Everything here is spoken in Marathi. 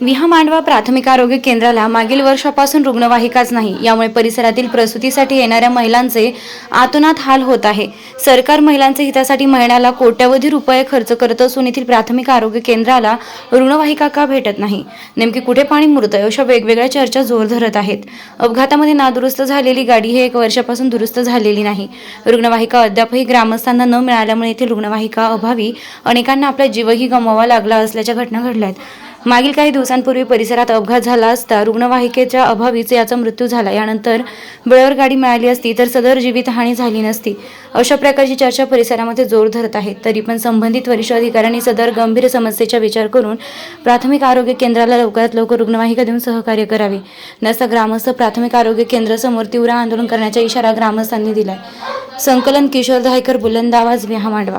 विहा मांडवा प्राथमिक आरोग्य केंद्राला मागील वर्षापासून रुग्णवाहिकाच नाही. यामुळे परिसरातील प्रसूतीसाठी येणाऱ्या महिलांचे आतोनात हाल होत आहे. सरकार महिलांच्या हितासाठी महिन्याला कोट्यवधी रुपये खर्च करत असून येथील प्राथमिक आरोग्य केंद्राला रुग्णवाहिका का भेटत नाही? नेमकी कुठे पाणी मुरतंय अशा वेगवेगळ्या चर्चा जोर धरत आहेत. अपघातामध्ये नादुरुस्त झालेली गाडी हे एक वर्षापासून दुरुस्त झालेली नाही. रुग्णवाहिका अद्यापही ग्रामस्थांना न मिळाल्यामुळे येथील रुग्णवाहिका अभावी अनेकांना आपला जीवही गमवावा लागला असल्याच्या घटना घडल्या आहेत. मागील काही दिवसांपूर्वी परिसरात अपघात झाला असता रुग्णवाहिकेच्या अभावीच याचा मृत्यू झाला. यानंतर वेळेवर गाडी मिळाली असती तर सदर जीवितहानी झाली नसती. अशा प्रकारची चर्चा परिसरामध्ये जोर धरत आहे. तरी पण संबंधित वरिष्ठ अधिकाऱ्यांनी सदर गंभीर समस्येचा विचार करून प्राथमिक आरोग्य केंद्राला लवकरात लवकर रुग्णवाहिका देऊन सहकार्य करावे. नसता ग्रामस्थ प्राथमिक आरोग्य केंद्रासमोर तीव्र आंदोलन करण्याचा इशारा ग्रामस्थांनी दिलाय. संकलन किशोर धायकर बुलंद आवाज विहा मांडवा